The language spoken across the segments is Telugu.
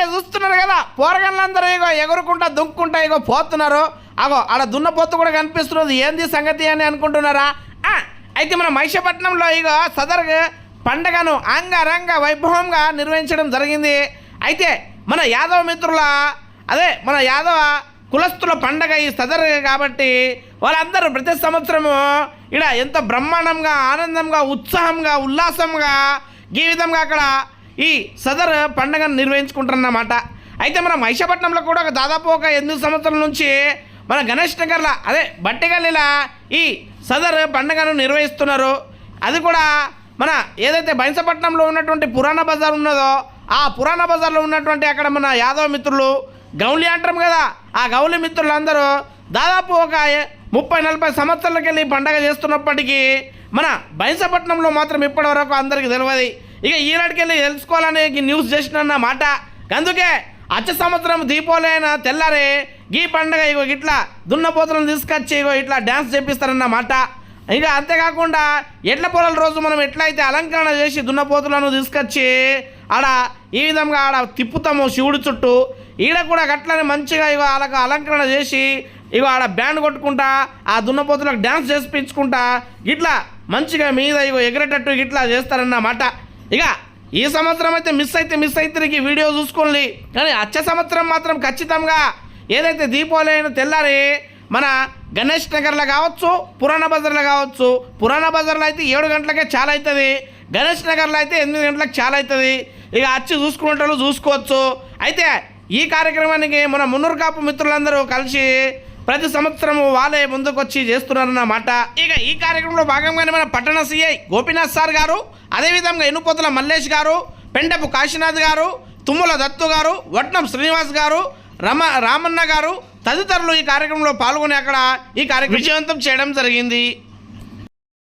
పోరగాళ్ళని చూస్తున్నారు కదా. పోరగాళ్ళందరూ ఇగో ఎగురుకుంటా దుంకుంటా ఇగో పోతున్నారు. అగో ఆడ దున్నపోతు కూడా కనిపిస్తున్నది. ఏంది సంగతి అని అనుకుంటున్నారా? ఆ, అయితే మన మహిషపట్నంలో ఇగో సదర్ పండగను అంగరంగ వైభవంగా నిర్వహించడం జరిగింది. అయితే మన యాదవ మిత్రుల అదే మన యాదవ కులస్తుల పండగ ఈ సదర్ కాబట్టి వాళ్ళందరూ ప్రతి సంవత్సరము ఇక్కడ ఎంత బ్రహ్మాండంగా ఆనందంగా ఉత్సాహంగా ఉల్లాసంగా ఈ విధంగా అక్కడ ఈ సదర్ పండగను నిర్వహించుకుంటారన్నమాట అయితే మన మహిషపట్నంలో కూడా ఒక దాదాపు ఒక ఎనిమిది సంవత్సరాల నుంచి మన గణేష్ నగర్లో అదే బట్టెగల్లిలా ఈ సదర్ పండగను నిర్వహిస్తున్నారు. అది కూడా మన ఏదైతే బైంసపట్నంలో ఉన్నటువంటి పురాణ బజార్ ఉన్నదో ఆ పురాణ బజార్లో ఉన్నటువంటి అక్కడ మన యాదవ మిత్రులు గౌలి అంటాం కదా ఆ గౌలి మిత్రులందరూ దాదాపు ఒక ముప్పై నలభై సంవత్సరాలకి వెళ్ళి పండగ చేస్తున్నప్పటికీ మన బైంసపట్నంలో మాత్రం ఇప్పటి వరకు అందరికీ తెలియదు ఇక ఈనాటికెళ్ళి తెలుసుకోవాలని ఈ న్యూస్ చేసిన మాట. అందుకే అచ్చ సంవత్సరం దీపావళి అయిన తెల్లారి పండగ ఇగో ఇట్లా దున్నపోతులను తీసుకొచ్చి ఇగో ఇట్లా డ్యాన్స్ చేపిస్తారన్నమాట ఇక అంతేకాకుండా ఎడ్ల పొలాల రోజు మనం ఎట్లయితే అలంకరణ చేసి దున్నపోతులను తీసుకొచ్చి ఆడ ఈ విధంగా ఆడ తిప్పుతాము శివుడి చుట్టూ ఈడ కూడా గట్లని మంచిగా ఇగో వాళ్ళకు అలంకరణ చేసి ఇగో ఆడ బ్యాండ్ కొట్టుకుంటా ఆ దున్నపోతులకు డ్యాన్స్ చేసిపించుకుంటా ఇట్లా మంచిగా మీద ఇగో ఎగిరేటట్టు ఇట్లా చేస్తారన్నమాట ఇక ఈ సంవత్సరం అయితే మిస్ అయితే మిస్ అయితే వీడియో చూసుకోండి. కానీ వచ్చే సంవత్సరం మాత్రం ఖచ్చితంగా ఏదైతే దీపావళి అయినా తెల్లారి మన గణేష్ నగర్లో కావచ్చు పురాణ బజార్లో కావచ్చు పురాణ బజార్లో అయితే ఏడు గంటలకే చాలా అవుతుంది. గణేష్ నగర్లో అయితే ఎనిమిది గంటలకు చాలా అవుతుంది. ఇక వచ్చి చూసుకునేటోళ్ళు చూసుకోవచ్చు. అయితే ఈ కార్యక్రమానికి మన మున్నూరు కాపు మిత్రులందరూ కలిసి ప్రతి సంవత్సరం వాళ్ళే ముందుకొచ్చి చేస్తున్నారన్నమాట ఇక ఈ కార్యక్రమంలో భాగంగానే మన పట్టణ సిఐ గోపీనాథ్ సార్ గారు అదేవిధంగా ఇనుపోతుల మల్లేష్ గారు పెండపు కాశీనాథ్ గారు తుమ్ముల దత్తు గారు వట్నం శ్రీనివాస్ గారు రమ రామన్న గారు తదితరులు ఈ కార్యక్రమంలో పాల్గొని అక్కడ ఈ కార్యక్రమం విజయవంతం చేయడం జరిగింది.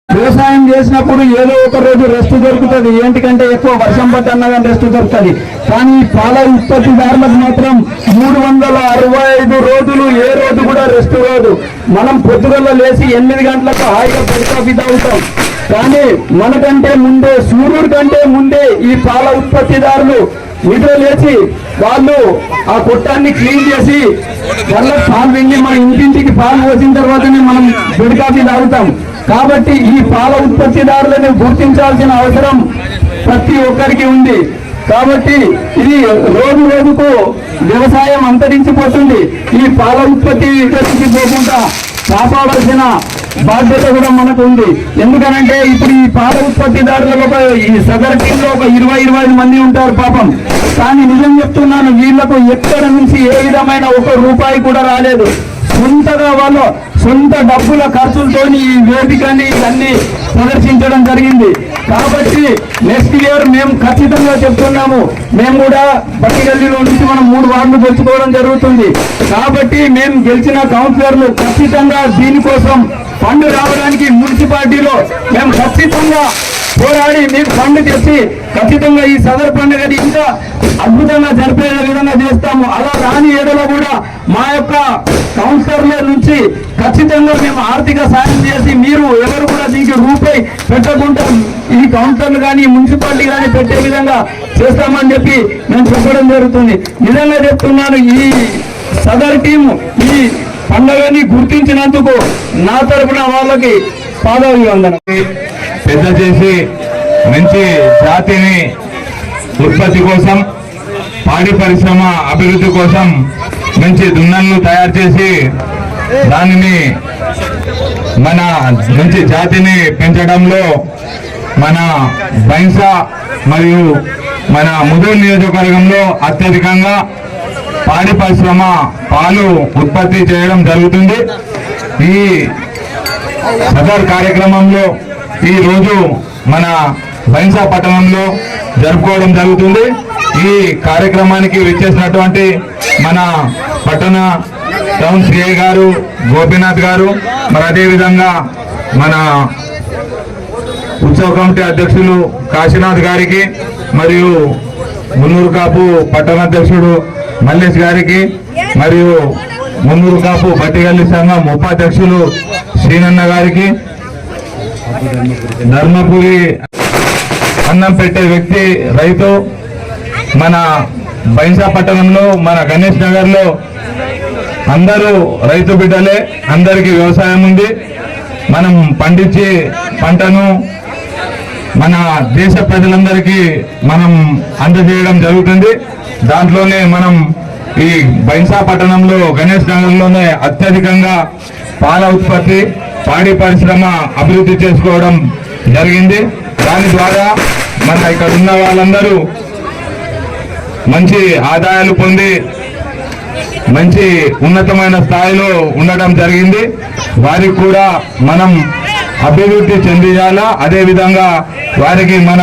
వ్యవసాయం చేసినప్పుడు ఏదో ఒక రోజు రెస్ట్ దొరుకుతుంది. ఏంటికంటే ఎక్కువ వర్షం పట్టన్నా కానీ రెస్ట్ దొరుకుతుంది. కానీ పాల ఉత్పత్తిదారులకు మాత్రం మూడు వందల అరవై రోజులు ఏ రోజు కూడా రెస్ట్ రాదు. మనం పొద్దుగల లేచి ఎనిమిది గంటలకు హాయిగా పరికాఫీ తాగుతాం. కానీ మనకంటే ముందే సూర్యుడి కంటే ముందే ఈ పాల ఉత్పత్తిదారులు నిద్ర లేచి వాళ్ళు ఆ కొట్టాన్ని క్లీన్ చేసి వాళ్ళ పాలు వెండి మన ఇంటింటికి పాలు పోసిన తర్వాతనే మనం పొడి కాఫీ తాగుతాం. కాబట్టి ఈ పాల ఉత్పత్తిదారులను గుర్తించాల్సిన అవసరం ప్రతి ఒక్కరికి ఉంది. కాబట్టి ఇది రోజు రోజుకు వ్యవసాయం అంతరించిపోతుంది. ఈ పాల ఉత్పత్తి ఇక్కడికి పోకుండా కాపాడాల్సిన బాధ్యత కూడా మనకు ఉంది. ఎందుకనంటే ఇప్పుడు ఈ పాల ఉత్పత్తిదారులకు ఒక ఈ సదర్ టీంలో ఒక ఇరవై ఇరవై మంది ఉంటారు పాపం. కానీ నిజం చెప్తున్నాను వీళ్ళకు ఎక్కడ నుంచి ఏ విధమైన ఒక రూపాయి కూడా రాలేదు. సొంతగా వాళ్ళు సొంత డబ్బుల ఖర్చులతో ఈ వేదికని ఇవన్నీ ప్రదర్శించడం జరిగింది. కాబట్టి నెక్స్ట్ ఇయర్ మేము ఖచ్చితంగా చెప్తున్నాము. మేము కూడా బట్టిగల్లిలో నుంచి మనం మూడు వార్డులు గెలుచుకోవడం జరుగుతుంది. కాబట్టి మేము గెలిచిన కౌన్సిలర్లు ఖచ్చితంగా దీనికోసం ఫండ్ రావడానికి మున్సిపాలిటీలో మేము ఖచ్చితంగా పోరాడి మీకు ఫండ్ తెచ్చి ఖచ్చితంగా ఈ సదర్ పండుగని ఇంకా అద్భుతంగా జరిపే విధంగా చేస్తాము. అలా రాని ఏడలో కూడా మా యొక్క కౌన్సిలర్ల నుంచి ఖచ్చితంగా మేము ఆర్థిక సాయం చేసి మీరు ఎవరు కూడా దీనికి రూపాయి పెట్టకుండా ఈ కౌన్సిలర్లు కానీ మున్సిపాలిటీ కానీ పెట్టే విధంగా చేస్తామని చెప్పి నేను చెప్పడం జరుగుతుంది. నిజంగా చెప్తున్నాను ఈ సదర్ టీం ఈ పండుగని గుర్తించినందుకు నా తరపున వాళ్ళకి పాదాభివందనం పెద్ద చేసి మంచి జాతిని ఉత్పత్తి కోసం పాడి పరిశ్రమ అభివృద్ధి కోసం మంచి దున్నలను తయారు చేసి దానిని మన మంచి జాతిని పెంచడంలో మన బైంస మరియు మన ముదూరు నియోజకవర్గంలో అత్యధికంగా పాడి పరిశ్రమ పాలు ఉత్పత్తి చేయడం జరుగుతుంది. ఈ సదర్ కార్యక్రమంలో ఈ రోజు మన బైన్సా పట్టణంలో జరుపుకోవడం జరుగుతుంది. ఈ కార్యక్రమానికి విచ్చేసినటువంటి మన పట్టణ టౌన్ సిఐ గారు గోపీనాథ్ గారు మరి అదేవిధంగా మన ఉత్సవ కమిటీ అధ్యక్షులు కాశీనాథ్ గారికి మరియు మున్నూరు కాపు పట్టణ అధ్యక్షుడు మల్లేష్ గారికి మరియు మున్నూరు కాపు పట్టిగల్లి సంఘం ఉపాధ్యక్షులు శ్రీనన్న గారికి ధర్మపురి అన్నం పెట్టే వ్యక్తి రైతు మన బైన్సా పట్టణంలో మన గణేష్ నగర్లో అందరూ రైతు బిడ్డలే అందరికీ వ్యవసాయం ఉంది. మనం పండించే పంటను మన దేశ ప్రజలందరికీ మనం అందజేయడం జరుగుతుంది. దాంట్లోనే మనం ఈ బైన్సా పట్టణంలో గణేష్ నగర్లోనే అత్యధికంగా పాల ఉత్పత్తి పాడి పరిశ్రమ అభివృద్ధి చేసుకోవడం జరిగింది. దాని ద్వారా మన ఇక్కడ ఉన్న వాళ్ళందరూ మంచి ఆదాయాలు పొంది మంచి ఉన్నతమైన స్థాయిలో ఉండడం జరిగింది. వారికి కూడా మనం అభివృద్ధి చెందియాలా అదేవిధంగా వారికి మన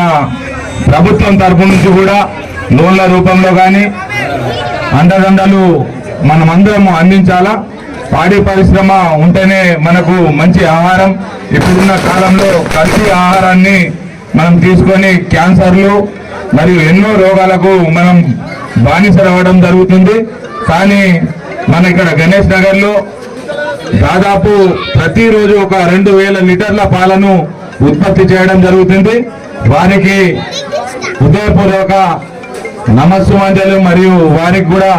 ప్రభుత్వం తరపు నుంచి కూడా లోన్ల రూపంలో కానీ అండదండలు మనమందరం అందించాలా? పాడి పరిశ్రమ ఉంటేనే మనకు మంచి ఆహారం. ఇప్పుడున్న కాలంలో కల్తీ ఆహారాన్ని మనం తీసుకొని క్యాన్సర్లు మరియు ఎన్నో రోగాలకు మనం బానిసలవ్వడం జరుగుతుంది. కానీ మన ఇక్కడ గణేష్ నగర్లో దాదాపు ప్రతిరోజు ఒక రెండు వేల లీటర్ల పాలను ఉత్పత్తి చేయడం జరుగుతుంది. వారికి హృదయపూర్వక నమస్సుమంజలు మరియు వారికి కూడా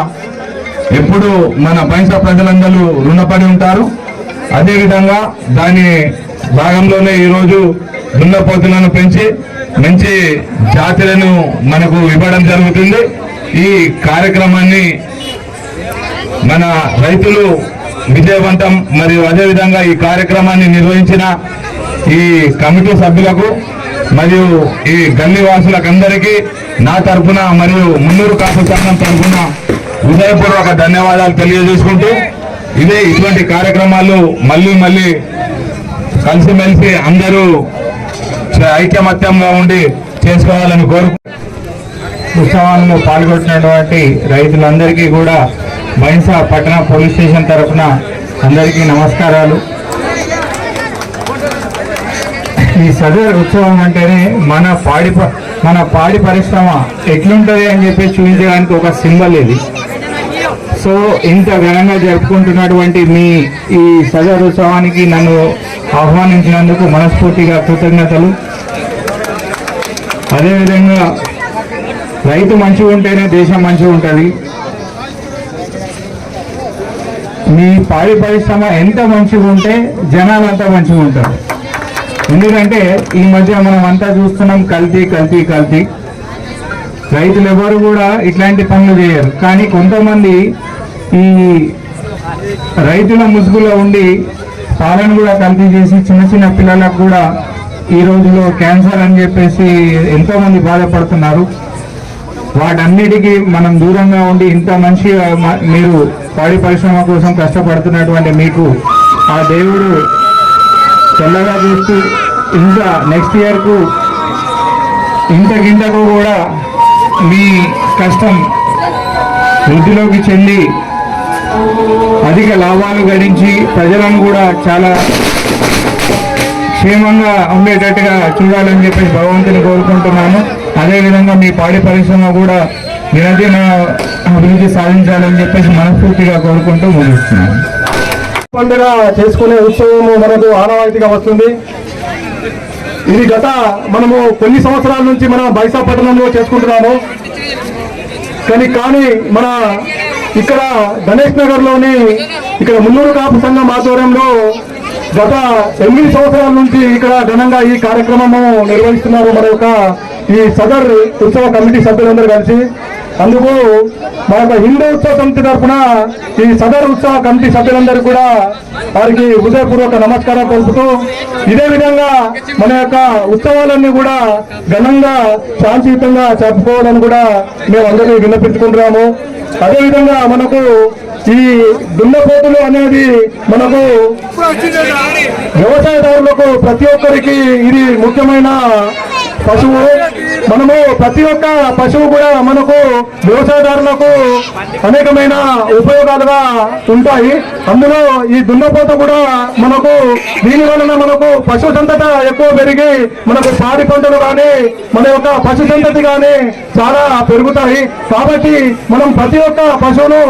ఎప్పుడు మన పైసా ప్రజలందరూ రుణపడి ఉంటారు. అదేవిధంగా దాని భాగంలోనే ఈరోజు దున్నపోతులను పెంచి మంచి జాతులను మనకు ఇవ్వడం జరుగుతుంది. ఈ కార్యక్రమాన్ని మన రైతులు విజయవంతం మరియు అదేవిధంగా ఈ కార్యక్రమాన్ని నిర్వహించిన ఈ కమిటీ సభ్యులకు మరియు ఈ గల్లీ వాసులకందరికీ నా తరఫున మరియు మున్నూరు కాపు సంఘం తరఫున హృదయపూర్వక ధన్యవాదాలు తెలియజేసుకుంటూ ఇదే ఇటువంటి కార్యక్రమాలు మళ్ళీ మళ్ళీ కలిసిమెలిసి అందరూ ఐక్యమత్యంగా ఉండి చేసుకోవాలని కోరుకు ఉత్సవాల్లో పాల్గొంటున్నటువంటి రైతులందరికీ కూడా బైన్సా పట్టణ పోలీస్ స్టేషన్ తరఫున అందరికీ నమస్కారాలు. ఈ సదర్ ఉత్సవం అంటేనే మన పాడి మన పాడి పరిశ్రమ ఎట్లుంటుంది అని చెప్పి చూపించడానికి ఒక సింబల్ ఇది. సో ఇంత ఘనంగా జరుపుకుంటున్నటువంటి మీ ఈ సదర్ నన్ను ఆహ్వానించినందుకు మనస్ఫూర్తిగా కృతజ్ఞతలు. అదేవిధంగా రైతు మంచిగా ఉంటేనే దేశం మంచిగా ఉంటుంది. మీ పాడి పరిశ్రమ ఎంత మంచిగా ఉంటే జనాలు అంతా మంచిగా ఉంటారు. ఎందుకంటే ఈ మధ్య మనం అంతా చూస్తున్నాం కల్తీ కల్తీ కల్తీ. రైతులు ఎవరు కూడా ఇట్లాంటి పనులు చేయరు. కానీ కొంతమంది ఈ రైతుల ముసుగులో ఉండి పాలను కూడా కల్తీ చేసి చిన్న చిన్న పిల్లలకు కూడా ఈ రోజులో క్యాన్సర్ అని చెప్పేసి ఎంతోమంది బాధపడుతున్నారు. వాటన్నిటికీ మనం దూరంగా ఉండి ఇంత మంచి మీరు పాడి పరిశ్రమ కోసం కష్టపడుతున్నటువంటి మీకు ఆ దేవుడు చల్లగా చూస్తూ ఇంకా నెక్స్ట్ ఇయర్కు ఇంతకింతకు కూడా మీ కష్టం వృద్ధిలోకి చెంది అధిక లాభాలు గడించి ప్రజలను కూడా చాలా క్షేమంగా ఉండేటట్టుగా చూడాలని చెప్పేసి భగవంతుని కోరుకుంటున్నాను. అదేవిధంగా మీ పాడి పరిశ్రమ కూడా నిరదిన అభివృద్ధి సాధించాలని చెప్పేసి మనస్ఫూర్తిగా కోరుకుంటూ ముగిస్తున్నాను. పండుగ చేసుకునే ఉత్సవము మనకు ఆనవాయితీగా వస్తుంది. ఇది గత మనము కొన్ని సంవత్సరాల నుంచి మన బైసా పట్టణంలో చేసుకుంటున్నాము. కానీ కానీ మన ఇక్కడ గణేష్ నగర్లోని ఇక్కడ మున్నూరు కాపు సంఘం ఆధ్వర్యంలో గత ఎనిమిది సంవత్సరాల నుంచి ఇక్కడ ఘనంగా ఈ కార్యక్రమము నిర్వహిస్తున్నారు మన యొక్క ఈ సదర్ ఉత్సవ కమిటీ సభ్యులందరూ కలిసి. అందుకు మన యొక్క హిందూ ఉత్సవ సమితి తరఫున ఈ సదర్ ఉత్సవ కమిటీ సభ్యులందరూ కూడా వారికి హృదయపూర్వక నమస్కారం తెలుపుతూ ఇదే విధంగా మన యొక్క ఉత్సవాలన్నీ కూడా ఘనంగా శాంతియుతంగా జరుపుకోవాలని కూడా మేము అందరినీ విన్నపించుకుంటున్నాము. అదేవిధంగా మనకు ఈ దున్నపోతులు అనేది మనకు వ్యవసాయదారులకు ప్రతి ఒక్కరికి ఇది ముఖ్యమైన పశువు. మనము ప్రతి ఒక్క పశువు కూడా మనకు వ్యవసాయదారులకు అనేకమైన ఉపయోగాలుగా ఉంటాయి. అందులో ఈ దున్నపోత కూడా మనకు దీని వలన మనకు పశు సంతత ఎక్కువ పెరిగి మనకు పాడి పంటలు కానీ మన యొక్క పశు సంతతి కానీ చాలా పెరుగుతాయి. కాబట్టి మనం ప్రతి ఒక్క పశువును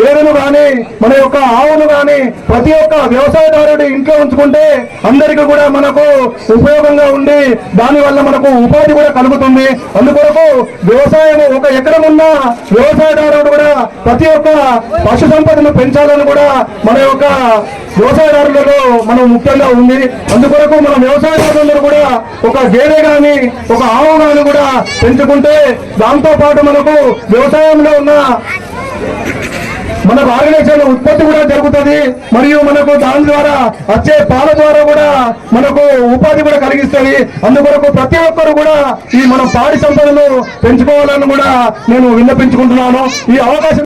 గేదెను కానీ మన యొక్క ఆవును కానీ ప్రతి ఒక్క వ్యవసాయదారుడి ఇంట్లో ఉంచుకుంటే అందరికీ కూడా మనకు ఉపయోగంగా ఉండి దానివల్ల మనకు ఉపాధి కూడా కలుగుతుంది. జరుగుతుంది అందుకొరకు వ్యవసాయం ఒక ఎకరం ఉన్న వ్యవసాయదారుడు కూడా ప్రతి ఒక్క పశు సంపదను పెంచాలని కూడా మన యొక్క వ్యవసాయదారులలో మనం ముఖ్యంగా ఉంది. అందుకొరకు మన వ్యవసాయదారులందరూ కూడా ఒక గేదె కానీ ఒక ఆవు కానీ కూడా పెంచుకుంటే దాంతో పాటు మనకు వ్యవసాయంలో ఉన్న మనకు ఆర్గనైజేషన్ ఉత్పత్తి కూడా జరుగుతుంది. మరియు మనకు దాని ద్వారా వచ్చే పాల ద్వారా కూడా మనకు ఉపాధి కూడా కలిగిస్తుంది. అందుకొరకు ప్రతి ఒక్కరు కూడా ఈ మన పాడి సంపదను పెంచుకోవాలని కూడా నేను విన్నపించుకుంటున్నాను. ఈ అవకాశం